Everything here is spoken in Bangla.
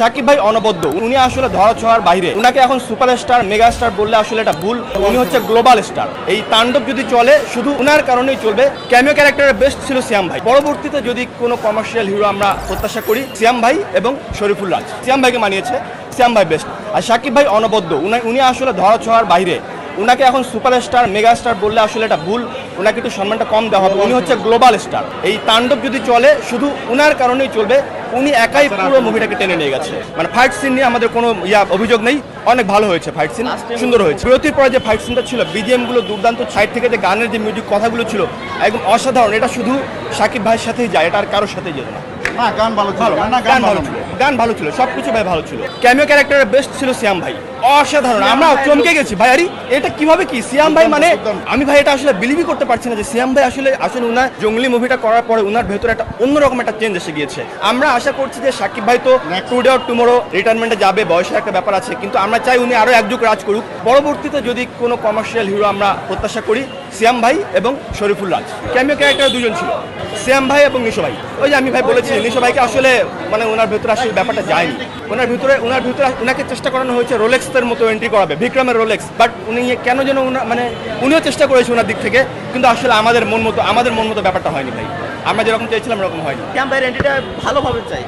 সাকিব ভাই অনবদ্য। উনি আসলে ধরা ছোঁয়ার বাইরে। উনাকে এখন সুপারস্টার মেগা স্টার বললে আসলে এটা ভুল। উনি হচ্ছে গ্লোবাল স্টার। এই তাণ্ডব যদি চলে, শুধু উনার কারণেই চলবে। ক্যামিও ক্যারেক্টারের বেস্ট ছিল সিয়াম ভাই। পরবর্তীতে যদি কোনো কমার্শিয়াল হিরো আমরা প্রত্যাশা করি, সিয়াম ভাই এবং শরীফুল রাজ। সিয়াম ভাইকে মানিয়েছে সিয়াম ভাই বেস্ট আর সাকিব ভাই অনবদ্য। উনি- উনি আসলে ধরা ছোঁয়ার বাইরে। উনাকে এখন সুপারস্টার মেগা স্টার বললে আসলে এটা ভুল। ওনাকে একটু সম্মানটা কম দেওয়া হবে। উনি হচ্ছে গ্লোবাল স্টার। এই তাণ্ডব যদি চলে, শুধু উনার কারণেই চলবে। উনি একাই পুরো মুভিটাকে টেনে নিয়ে গেছে। মানে ফাইট সিন নিয়ে আমাদের কোনো ইয়া অভিযোগ নেই। অনেক ভালো হয়েছে ফাইট সিন সুন্দর হয়েছে। বিরতির পরে যে ফাইট সিনটা ছিল বিজিএমগুলো দুর্দান্ত সাইড থেকে যে গানের যে মিউজিক কথাগুলো ছিল একদম অসাধারণ। এটা শুধু সাকিব ভাইয়ের সাথেই যায় এটা আর কারোর সাথেই যেত না। গান ভালো ছিল। ভালো না গান ভালো ছিল। গান ভালো ছিল সবকিছু ভাই ভালো ছিল। ক্যামিও ক্যারেক্টারের বেস্ট ছিল সিয়াম ভাই। অসাধারণ আমরা চমকে গেছি। ভাই আরে এটা কীভাবে কি? সিয়াম ভাই মানে আমি ভাই এটা আসলে বিলিভই করতে পারছি না যে সিয়াম ভাই আসলে আসলে উনার জঙ্গলি মুভিটা করার পরে উনার ভেতরে একটা অন্যরকম একটা চেঞ্জ এসে গিয়েছে। আমরা আশা করছি যে সাকিব ভাই তো টুডে অর টুমোরো রিটায়ারমেন্টে যাবে বয়সের একটা ব্যাপার আছে কিন্তু আমরা চাই উনি আরও একযুগ রাজ করুক। পরবর্তীতে যদি কোনো কমার্শিয়াল হিরো আমরা প্রত্যাশা করি সিয়াম ভাই এবং শরীফুল রাজ। ক্যামিও ক্যারেক্টার দুজন ছিল। শ্যাম ভাই এবং নিশো ভাই। ওই যে আমি ভাই বলেছি, নিশো ভাইকে আসলে মানে ওনার ভেতরে আসলে ব্যাপারটা যায়নি। ওনার ভিতরে ওনার ভিতরে ওনাকে চেষ্টা করানো হয়েছে রোলেক্সের মতো এন্ট্রি করাবে বিক্রমের রোলেক্স বাট উনি কেন যেন মানে উনিও চেষ্টা করেছে ওনার দিক থেকে, কিন্তু আসলে আমাদের মন মতো আমাদের মন মতো ব্যাপারটা হয়নি ভাই। আমরা যেরকম চাইছিলাম এরকম হয়নি। ক্যাম্পের এন্ট্রিটা ভালোভাবে চাই।